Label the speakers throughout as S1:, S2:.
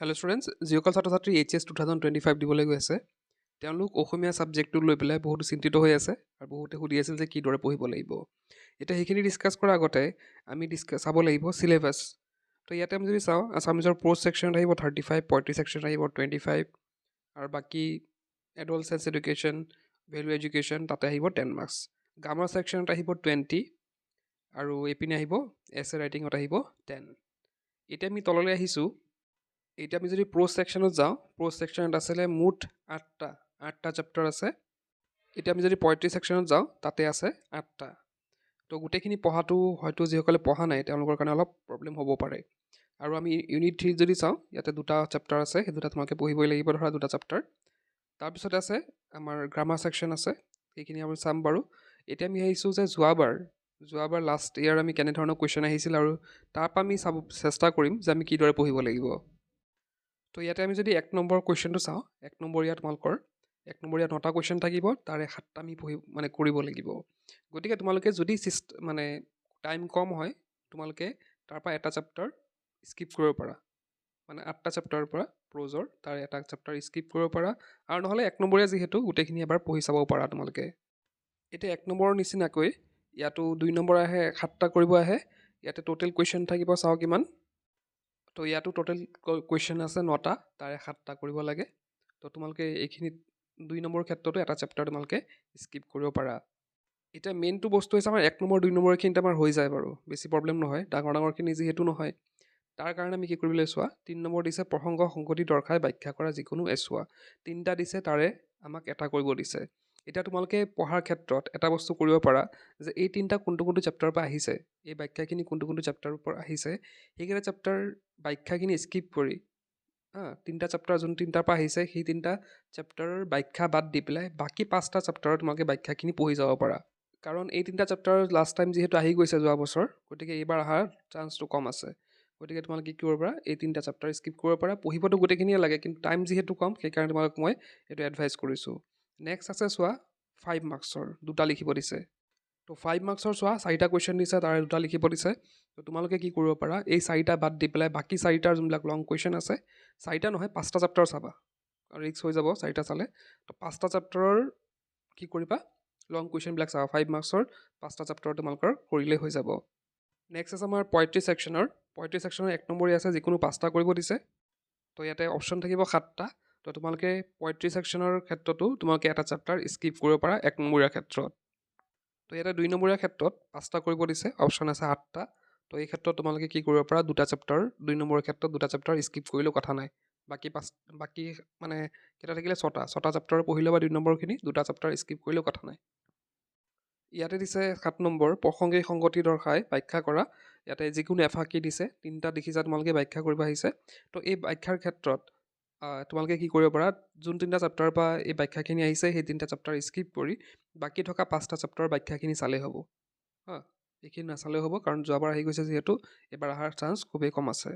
S1: Hello students যিসকল ছাত্ৰ ছাত্ৰী H S two thousand twenty five দিবলৈ গৈ আছে। তেওঁলোক অসমীয়া ছাবজেক্টটোক লৈ পেলাই বহুতো চিন্তিত হৈ আছে আৰু বহুতে সুধি আছিল যে কিদৰে পঢ়িব লাগিব। এতিয়া সেইখিনি ডিছকাছ কৰাৰ আগতে আমি ডিছকাছ চাব লাগিব চিলেবাছ তো ইয়াতে আমি যদি চাওঁ আছামিজৰ প'ষ্ট ছেকশ্যনত আহিব থাৰ্টি ফাইভ পইণ্ট্ৰি ছেকশ্যনত আহিব টুৱেণ্টি ফাইভ আৰু বাকী adult science education value education তাতে আহিব টেন মাৰ্কছ গ্ৰামাৰ ছেকশ্যনত আহিব টুৱেণ্টি আৰু এইপিনে আহিব এছ এ ৰাইটিঙত আহিব টেন এতিয়া আমি তললৈ আহিছোঁ। এতিয়া আমি যদি প্ৰ' ছেকশ্যনত যাওঁ প্ৰ' ছেকশ্যনত আছিলে মুঠ আঠটা আঠটা চেপ্টাৰ আছে। এতিয়া আমি যদি পঁয়ত্ৰিছ ছেকশ্যনত যাওঁ তাতে আছে আঠটা। তো গোটেইখিনি পঢ়াটো হয়তো যিসকলে পঢ়া নাই তেওঁলোকৰ কাৰণে অলপ প্ৰব্লেম হ'ব পাৰে। আৰু আমি ইউনিট থ্ৰীত যদি চাওঁ ইয়াতে দুটা চেপ্টাৰ আছে সেই দুটা তোমালোকে পঢ়িবই লাগিব ধৰা দুটা চেপ্টাৰ তাৰপিছত আছে আমাৰ গ্ৰামাৰ ছেকশ্যন আছে সেইখিনি আমি চাম বাৰু। এতিয়া আমি আহিছোঁ যে যোৱাবাৰ যোৱাবাৰ লাষ্ট ইয়েৰ আমি কেনেধৰণৰ কুৱেশ্যন আহিছিল আৰু তাৰপৰা আমি চাব চেষ্টা কৰিম যে আমি কিদৰে পঢ়িব লাগিব। তো ইয়াতে আমি যদি এক নম্বৰ কুৱেশ্যনটো চাওঁ এক নম্বৰীয়া তোমালোকৰ এক নম্বৰীয়া নটা কুৱেশ্যন থাকিব তাৰে সাতটা আমি পঢ়ি মানে কৰিব লাগিব। গতিকে তোমালোকে যদি চিষ্ট মানে টাইম কম হয় তোমালোকে তাৰপৰা এটা চেপ্টাৰ স্কিপ কৰিব পাৰা। মানে আঠটা চেপ্টাৰৰ পৰা প্ৰ'জৰ তাৰ এটা চেপ্টাৰ স্কিপ কৰিব পাৰা। আৰু নহ'লে এক নম্বৰীয়া যিহেতু গোটেইখিনি এবাৰ পঢ়ি চাব পাৰা তোমালোকে। এতিয়া এক নম্বৰৰ নিচিনাকৈ ইয়াতো দুই নম্বৰ আহে সাতটা কৰিব আহে। ইয়াতে ট'টেল কুৱেশ্যন থাকিব চাওঁ কিমান তো ইয়াতো টোটেল কুৱেশ্যন আছে নটা তাৰে সাতটা কৰিব লাগে। তো তোমালোকে এইখিনিত দুই নম্বৰ ক্ষেত্ৰতো এটা চেপ্টাৰ তোমালোকে স্কিপ কৰিব পাৰা। এতিয়া মেইনটো বস্তু হৈছে আমাৰ এক নম্বৰ দুই নম্বৰখিনিত আমাৰ হৈ যায় বাৰু বেছি প্ৰব্লেম নহয় ডাঙৰ ডাঙৰখিনি যিহেতু নহয়। তাৰ কাৰণে আমি কি কৰিবলৈ চোৱা তিনি নম্বৰ দিছে প্ৰসংগ সংগতি দৰ্শাই ব্যাখ্যা কৰা যিকোনো এচোৱা তিনিটা দিছে তাৰে আমাক এটা কৰিব দিছে। এতিয়া তোমালোকে পঢ়াৰ ক্ষেত্ৰত এটা বস্তু কৰিব পাৰা যে এই তিনিটা কোনটো কোনটো চেপ্টাৰৰ পৰা আহিছে এই ব্যাখ্যাখিনি কোনটো কোনটো চেপ্টাৰৰ পৰা আহিছে সেইকেইটা চেপ্টাৰ ব্যাখ্যাখিনি স্কিপ কৰি হা তিনিটা চেপ্টাৰ যোন তিনিটাৰ পৰা আহিছে সেই তিনিটা চেপ্টাৰৰ ব্যাখ্যা বাদ দি পেলাই বাকী পাঁচটা চেপ্টাৰত তোমালোকে ব্যাখ্যাখিনি পঢ়ি যাব পাৰা। কাৰণ এই তিনিটা চেপ্টাৰ লাষ্ট টাইম যিহেতু আহি গৈছে যোৱা বছৰ গতিকে এইবাৰ অহাৰ চান্সটো কম আছে। গতিকে তোমালোকে কি কৰিব পাৰা এই তিনিটা চেপ্টাৰ স্কিপ কৰিব পাৰা পঢ়িবতো গোটেইখিনিয়ে লাগে কিন্তু টাইম যিহেতু কম সেইকাৰণে তোমালোক মই এইটো এডভাইচ কৰিছোঁ। নেক্সট আছে চোৱা ফাইভ মাৰ্কছৰ দুটা লিখিব দিছে। তো ফাইভ মাৰ্কছৰ চোৱা চাৰিটা কুৱেশ্যন দিছে তাৰে দুটা লিখিব দিছে। তো তোমালোকে কি কৰিব পাৰা এই চাৰিটা বাদ দি পেলাই বাকী চাৰিটাৰ যোনবিলাক লং কুৱেশ্যন আছে চাৰিটা নহয় পাঁচটা চেপ্টাৰ চাবা। ৰিক্স হৈ যাব চাৰিটা চালে। তো পাঁচটা চেপ্টাৰৰ কি কৰিবা লং কুৱেশ্যনবিলাক চাবা ফাইভ মাৰ্কছৰ পাঁচটা চেপ্টাৰ তোমালোকৰ কৰিলেই হৈ যাব। নেক্সট আছে আমাৰ পঁয়ত্ৰিছ ছেকশ্যনৰ পঁয়ত্ৰিছ ছেকশ্যনৰ এক নম্বৰী আছে যিকোনো পাঁচটা কৰিব দিছে। তো ইয়াতে অপশ্যন থাকিব সাতটা। তো তোমালোকে পঁয়ত্ৰিছ ছেকশ্যনৰ ক্ষেত্ৰতো তোমালোকে এটা চেপ্টাৰ স্কিপ কৰিব পাৰা এক নম্বৰীয়া ক্ষেত্ৰত। তো ইয়াতে দুই নম্বৰীয়া ক্ষেত্ৰত পাঁচটা কৰিব দিছে অপশ্যন আছে সাতটা তো এই ক্ষেত্ৰত তোমালোকে কি কৰিব পাৰা দুটা চেপ্টাৰ দুই নম্বৰৰ ক্ষেত্ৰত দুটা চেপ্টাৰ স্কিপ কৰিলেও কথা নাই। বাকী পাঁচ বাকী মানে কেইটা থাকিলে ছটা ছটা চেপ্টাৰ পঢ়ি ল'বা দুই নম্বৰখিনি দুটা চেপ্টাৰ স্কিপ কৰিলেও কথা নাই। ইয়াতে দিছে সাত নম্বৰ প্ৰসংগিক সংগতি দৰ্শাই ব্যাখ্যা কৰা। ইয়াতে যিকোনো এফাকি দিছে তিনিটা দেখিছা তোমালোকে ব্যাখ্যা কৰিব আহিছে। তো এই ব্যাখ্যাৰ ক্ষেত্ৰত তোমালোকে কি কৰিব পাৰা যোন তিনিটা চেপ্টাৰৰ পৰা এই ব্যাখ্যাখিনি আহিছে সেই তিনিটা চেপ্টাৰ স্কিপ কৰি বাকী থকা পাঁচটা চেপ্টাৰৰ ব্যাখ্যাখিনি চালেই হ'ব। হা এইখিনি নাচালেও হ'ব কাৰণ যোৱাবাৰ আহি গৈছে যিহেতু এইবাৰ অহাৰ চান্স খুবেই কম আছে।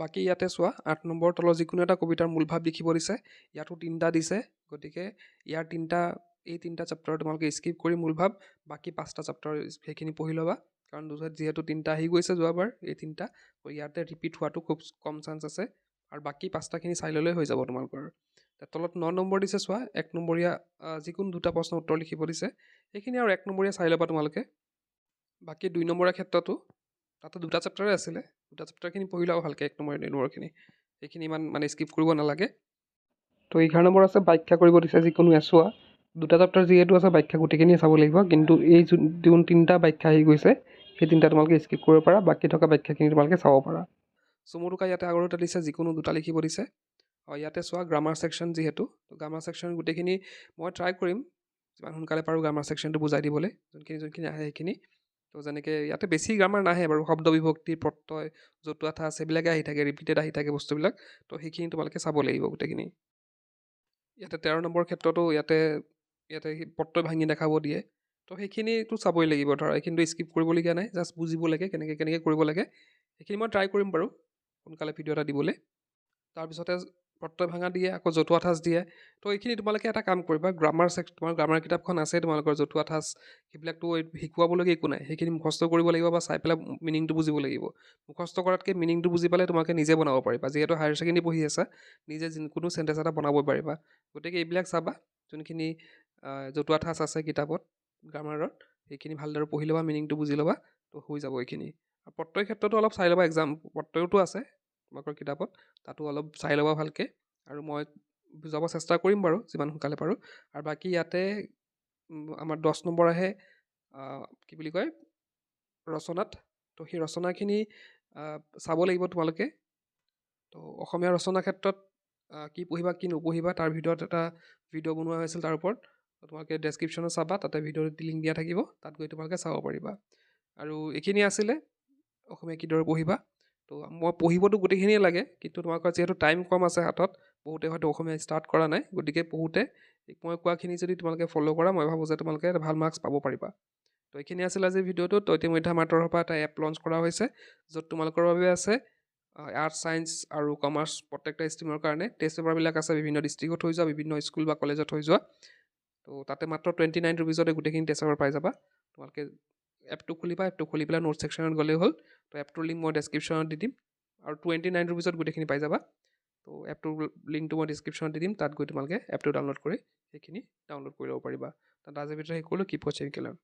S1: বাকী ইয়াতে চোৱা আঠ নম্বৰ তলৰ যিকোনো এটা কবিতাৰ মূলভাৱ লিখিব দিছে ইয়াতো তিনিটা দিছে গতিকে ইয়াৰ তিনিটা এই তিনিটা চেপ্টাৰ তোমালোকে স্কিপ কৰি মূলভাৱ বাকী পাঁচটা চেপ্টাৰ সেইখিনি পঢ়ি ল'বা কাৰণ যিহেতু তিনিটা আহি গৈছে যোৱাবাৰ এই তিনিটা ইয়াতে ৰিপিট হোৱাটো খুব কম চান্স আছে। আৰু বাকী পাঁচটাখিনি চাই ল'লেই হৈ যাব তোমালোকৰ। তলত ন নম্বৰ দিছে চোৱা এক নম্বৰীয়া যিকোনো দুটা প্ৰশ্ন উত্তৰ লিখিব দিছে। সেইখিনি আৰু এক নম্বৰীয়া চাই ল'বা তোমালোকে। বাকী দুই নম্বৰীয়া ক্ষেত্ৰতো তাতে দুটা চেপ্টাৰে আছিলে। দুটা চেপ্টাৰখিনি পঢ়ি লওঁ ভালকৈ এক নম্বৰ দুই নম্বৰখিনি সেইখিনি ইমান মানে স্কিপ কৰিব নালাগে। তো এঘাৰ নম্বৰ আছে ব্যাখ্যা কৰিব দিছে যিকোনো এচোৱা দুটা চেপ্টাৰ যিহেতু আছে ব্যাখ্যা গোটেইখিনিয়ে চাব লাগিব। কিন্তু এই যোন যোন তিনিটা ব্যাখ্যা আহি গৈছে সেই তিনিটা তোমালোকে স্কিপ কৰিব পাৰা। বাকী থকা ব্যাখ্যাখিনি তোমালোকে চাব পাৰা। চমুটোকা ইয়াতে আগৰ এটা দিছে যিকোনো দুটা লিখিব দিছে। অঁ ইয়াতে চোৱা গ্ৰামাৰ ছেকশ্যন যিহেতু গ্ৰামাৰ ছেকশ্যন গোটেইখিনি মই ট্ৰাই কৰিম যিমান সোনকালে পাৰোঁ গ্ৰামাৰ ছেকশ্যনটো বুজাই দিবলৈ যোনখিনি যোনখিনি আহে সেইখিনি। তো যেনেকৈ ইয়াতে বেছি গ্ৰামাৰ নাহে বাৰু শব্দ বিভক্তি প্ৰত্যয় জতুৱা ঠাঁচ সেইবিলাকে আহি থাকে ৰিপিটেড আহি থাকে বস্তুবিলাক। তো সেইখিনি তোমালোকে চাব লাগিব গোটেইখিনি। ইয়াতে তেৰ নম্বৰ ক্ষেত্ৰতো ইয়াতে ইয়াতে প্ৰত্যয় ভাঙি দেখাব দিয়ে। তো সেইখিনিতো চাবই লাগিব ধৰা এইখিনিতো স্কিপ কৰিবলগীয়া নাই জাষ্ট বুজিব লাগে কেনেকৈ কেনেকৈ কৰিব লাগে। সেইখিনি মই ট্ৰাই কৰিম বাৰু। সোনকালে ভিডিঅ' এটা দিবলৈ। তাৰপিছতে প্ৰত্যয় ভাঙা দিয়ে আকৌ জতুৱা ঠাঁচ দিয়ে। তো এইখিনি তোমালোকে এটা কাম কৰিবা গ্ৰামাৰ চেক তোমাৰ গ্ৰামাৰ কিতাপখন আছে তোমালোকৰ জতুৱা ঠাঁচ সেইবিলাকতো শিকোৱাবলগীয়া একো নাই। সেইখিনি মুখস্থ কৰিব লাগিব বা চাই পেলাই মিনিংটো বুজিব লাগিব। মুখস্থ কৰাতকৈ মিনিংটো বুজি পালে তোমালোকে নিজে বনাব পাৰিবা। যিহেতু হায়াৰ ছেকেণ্ডেৰী পঢ়ি আছা নিজে যিকোনো চেণ্টেঞ্চ এটা বনাব পাৰিবা। গতিকে এইবিলাক চাবা যোনখিনি জতুৱা ঠাঁচ আছে কিতাপত গ্ৰামাৰত সেইখিনি ভালদৰে পঢ়ি ল'বা মিনিংটো বুজি ল'বা তো হৈ যাব এইখিনি। আৰু প্ৰত্যয় ক্ষেত্ৰতো অলপ চাই ল'বা এক্সাম প্ৰত্যয়তো আছে তোমালোকৰ কিতাপত তাতো অলপ চাই ল'বা ভালকৈ আৰু মই বুজাব চেষ্টা কৰিম বাৰু যিমান সোনকালে পাৰোঁ। আৰু বাকী ইয়াতে আমাৰ দহ নম্বৰ আহে কি বুলি কয় ৰচনাত। তো সেই ৰচনাখিনি চাব লাগিব তোমালোকে। তো অসমীয়া ৰচনা ক্ষেত্ৰত কি পঢ়িবা কি নপঢ়িবা তাৰ ভিতৰত এটা ভিডিঅ' বনোৱা হৈছিল তাৰ ওপৰত। তোমালোকে ডেছক্ৰিপশ্যনত চাবা তাতে ভিডিঅ'টো লিংক দিয়া থাকিব তাত গৈ তোমালোকে চাব পাৰিবা। আৰু এইখিনি আছিলে অসমীয়া কিদৰে পঢ়িবা। তো মই পঢ়িবতো গোটেইখিনিয়ে লাগে কিন্তু তোমালোকৰ যিহেতু টাইম কম আছে হাতত বহুতে হয়তো অসমীয়া ষ্টাৰ্ট কৰা নাই গতিকে পঢ়োতে মই কোৱাখিনি যদি তোমালোকে ফ'ল' কৰা মই ভাবোঁ যে তোমালোকে ভাল মাৰ্কছ পাব পাৰিবা। তো এইখিনি আছিল আজিৰ ভিডিঅ'টো তো ইতিমধ্যে আমাৰ তৰফৰ পৰা এটা এপ লঞ্চ কৰা হৈছে য'ত তোমালোকৰ বাবে আছে আৰ্টছ ছায়েন্স আৰু কমাৰ্চ প্ৰত্যেকটা ষ্ট্ৰীমৰ কাৰণে। টেষ্ট পেপাৰবিলাক আছে বিভিন্ন ডিষ্ট্ৰিক্টত হৈ যোৱা বিভিন্ন স্কুল বা কলেজত হৈ যোৱা। তো তাতে মাত্ৰ টুৱেণ্টি নাইন ৰুপিজতে গোটেইখিনি টেষ্ট পেপাৰ পাই যাবা। তোমালোকে এপটো খুলিবা এপটো খুলি পেলাই নোট ছেকশ্যনত গ'লেই হ'ল। তো এপটোৰ লিংক মই ডেছক্ৰিপশ্যনত দি দিম। আৰু টুৱেণ্টি নাইন ৰুপিজত গোটেইখিনি পাই যাবা। তো এপটোৰ লিংকটো মই ডিছক্ৰিপশ্যনত দি দিম। তাত গৈ তোমালোকে এপটো ডাউনলোড কৰি সেইখিনি ডাউনলোড কৰি ল'ব পাৰিবা। তাত আজিৰ ভিতৰত সেই কৰিলোঁ। কিপ ৱাচিং কেলাৰ